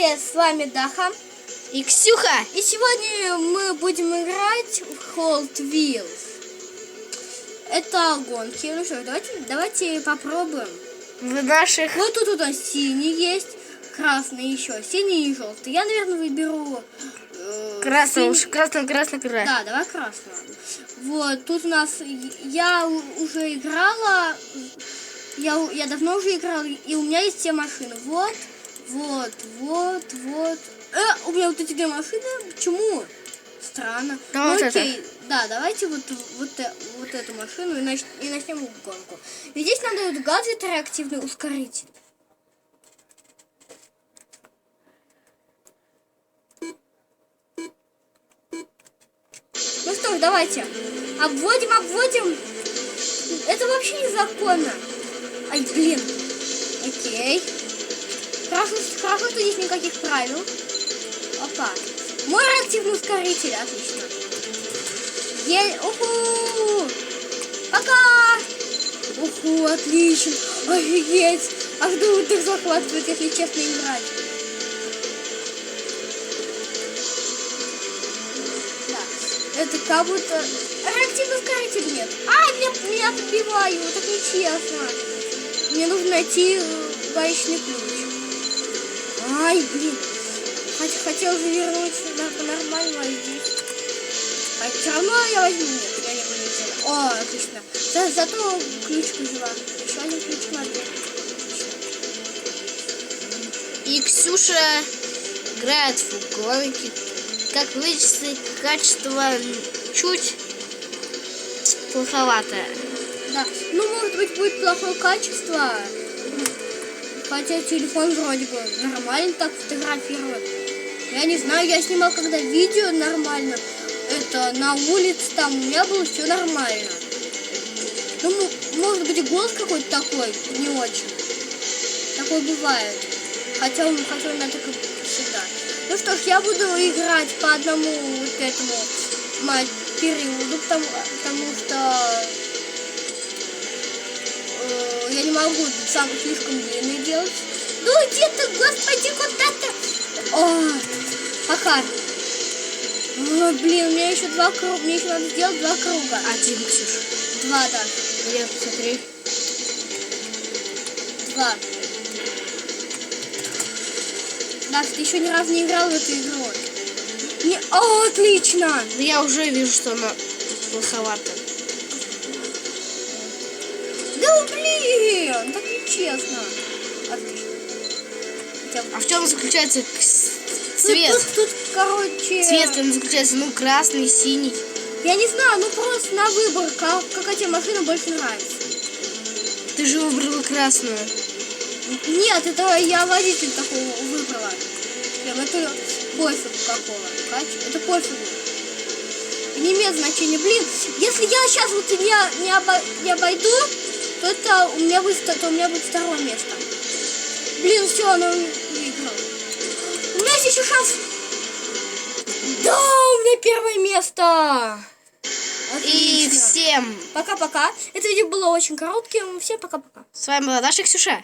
привет! С вами Даха. И Ксюха. И сегодня мы будем играть в Hot Wheels. Это гонки. Ну что, давайте, давайте попробуем. В наших... Вот тут у нас синий есть, красный еще, синий и желтый. Я, наверное, выберу... э, Красный, синий. уж красный, красный, красный. Да, давай красного. Вот, тут у нас... Я уже играла... Я, я давно уже играла, и у меня есть все машины. Вот, вот, вот, вот. Э, у меня вот эти две машины. Почему? Странно. Да, Ну, вот окей. Да, давайте вот, вот, э- вот эту машину и, нач- и начнем гонку. И здесь нам дают гаджет реактивный ускоритель. Ну что ж, давайте. Обводим, обводим. Это вообще незаконно. Ай, блин. Окей. Хорошо, хорошо, что здесь никаких правил. Опа. Мой реактивный ускоритель, отлично. Е... Уху! Пока! Уху, отлично. Офигеть. Аж дух захватывает, если честно играть. Да. Это как будто... Реактивный ускоритель нет. А, меня, меня подбивают. Так нечестно. Мне нужно найти э, гаечный ключ. Ай, блин. Хот- хотел же вернуть сюда по-нормальному, а здесь... А все равно я возьму. Нет, я не взяла. О, отлично. За- зато ключ взяла. Еще один ключ надо. И Ксюша играет в гонки. Как вычислить качество чуть плоховатое. Да. Ну, может быть, будет плохое качество. Хотя телефон вроде бы нормально так фотографирует. Я не знаю, я снимал когда видео нормально. Это на улице там у меня было все нормально. Ну, может быть, голос какой-то такой, не очень. Такое бывает. Хотя он, хотя он как всегда. Ну что ж, я буду играть по одному вот этому периоду, потому, потому что я не могу сам слишком длинный делать. Ну где ты, господи, куда ты? О, пока. Ой, блин, у меня еще два круга, мне еще надо сделать два круга. Один, Ксюша. Два, да. Где, смотри. Два. Да, ты еще ни разу не играл в эту игру. Не... О, отлично! Да я уже вижу, что она плоховата. Да блин, так нечестно. Отлично. Хотя бы- А в чем заключается Ну, цвет? Тут, тут, короче... Цвет чем заключается? Ну, красный, синий. Я не знаю, ну просто на выбор, как, какая тебе машина больше нравится. Ты же выбрала красную. Нет, это я водитель такого выбрала. Прям это пофигу какого. Кач- Это пофигу. Не имеет значения. Блин, если я сейчас вот не, не, обо- не обойду, то это у меня будет, то у меня будет второе место. Блин, все, она выиграла. У меня есть еще шанс. Да, у меня первое место. И Отлично. всем Пока-пока. Это видео было очень коротким. Всем пока-пока. с вами была Даша и Ксюша.